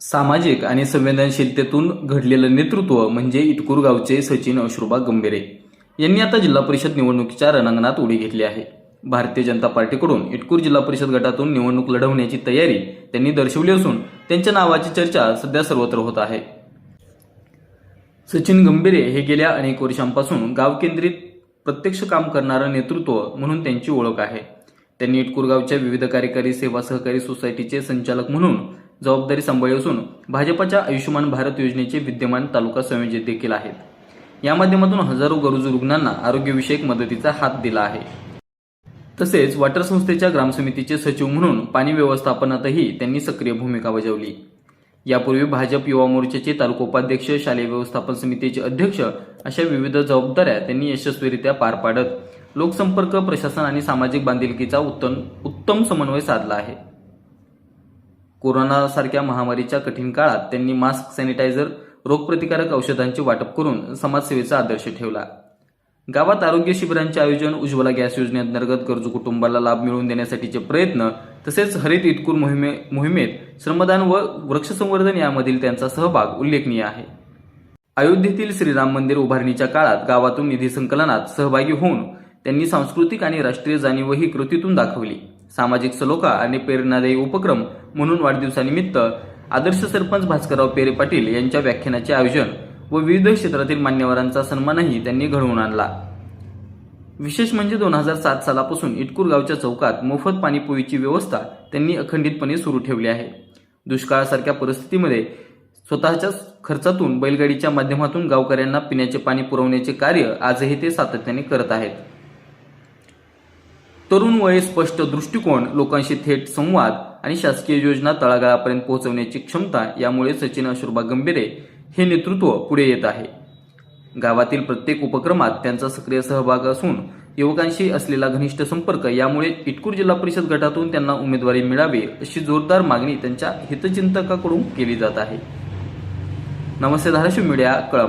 सामाजिक आणि संवेदनशीलतेतून घडलेलं नेतृत्व म्हणजे इटकूर गावचे सचिन अश्रुबा गंभीरे यांनी आता जिल्हा परिषद निवडणुकीच्या रणांगणात उडी घेतली आहे. भारतीय जनता पार्टीकडून इटकूर जिल्हा परिषद गटातून निवडणूक लढवण्याची तयारी त्यांनी दर्शवली असून त्यांच्या नावाची चर्चा सध्या सर्वत्र होत आहे. सचिन गंभीरे हे गेल्या अनेक वर्षांपासून गावकेंद्रित प्रत्यक्ष काम करणारं नेतृत्व म्हणून त्यांची ओळख आहे. त्यांनी इटकूर गावच्या विविध कार्यकारी सेवा सहकारी सोसायटीचे संचालक म्हणून जबाबदारी सांभाळली असून भाजपाच्या आयुष्यमान भारत योजनेचे विद्यमान तालुका संयोजक देखील आहेत. या माध्यमातून हजारो गरजू रुग्णांना आरोग्यविषयक मदतीचा हात दिला आहे. तसेच वॉटर संस्थेच्या ग्रामसमितीचे सचिव म्हणून पाणी व्यवस्थापनातही त्यांनी सक्रिय भूमिका बजावली. यापूर्वी भाजप युवा मोर्चाचे तालुकोपाध्यक्ष शालेय व्यवस्थापन समितीचे अध्यक्ष अशा विविध जबाबदाऱ्या त्यांनी यशस्वीरित्या पार पाडत लोकसंपर्क प्रशासन आणि सामाजिक बांधिलकीचा उत्तम उत्तम समन्वय साधला आहे. कोरोनासारख्या महामारीच्या कठीण काळात त्यांनी मास्क सॅनिटायझर रोगप्रतिकारक औषधांचे वाटप करून समाजसेवेचा आदर्श ठेवला. गावात आरोग्य शिबिरांचे आयोजन उज्ज्वला गॅस योजनेअंतर्गत गरजू कुटुंबाला लाभ मिळवून देण्यासाठीचे प्रयत्न तसेच हरित इटकूर मोहिमे मोहिमेत श्रमदान व वृक्षसंवर्धन यामधील त्यांचा सहभाग उल्लेखनीय आहे. अयोध्येतील श्रीराम मंदिर उभारणीच्या काळात गावातून निधी संकलनात सहभागी होऊन त्यांनी सांस्कृतिक आणि राष्ट्रीय जाणीवही कृतीतून दाखवली. सामाजिक सलोखा आणि प्रेरणादायी उपक्रम म्हणून वाढदिवसानिमित्त आदर्श सरपंच भास्करराव पेरे पाटील यांच्या व्याख्यानाचे आयोजन व विविध क्षेत्रातील मान्यवरांचा सन्मानही त्यांनी घडवून आणला. विशेष म्हणजे दोन हजार सात सालापासून इटकूर गावच्या चौकात मोफत पाणीपोईची व्यवस्था त्यांनी अखंडितपणे सुरू ठेवली आहे. दुष्काळासारख्या परिस्थितीमध्ये स्वतःच्या खर्चातून बैलगाडीच्या माध्यमातून गावकऱ्यांना पिण्याचे पाणी पुरवण्याचे कार्य आजही ते सातत्याने करत आहेत. तरुण वय स्पष्ट दृष्टिकोन लोकांशी थेट संवाद आणि शासकीय योजना तळागाळापर्यंत पोहोचवण्याची क्षमता यामुळे सचिन अशुरबा गंभीरे हे नेतृत्व पुढे येत आहे. गावातील प्रत्येक उपक्रमात त्यांचा सक्रिय सहभाग असून युवकांशी असलेला घनिष्ठ संपर्क यामुळे इटकूर जिल्हा परिषद गटातून त्यांना उमेदवारी मिळावी अशी जोरदार मागणी त्यांच्या हितचिंतकाकडून केली जात आहे. नमस्ते धाराशिव मीडिया कळम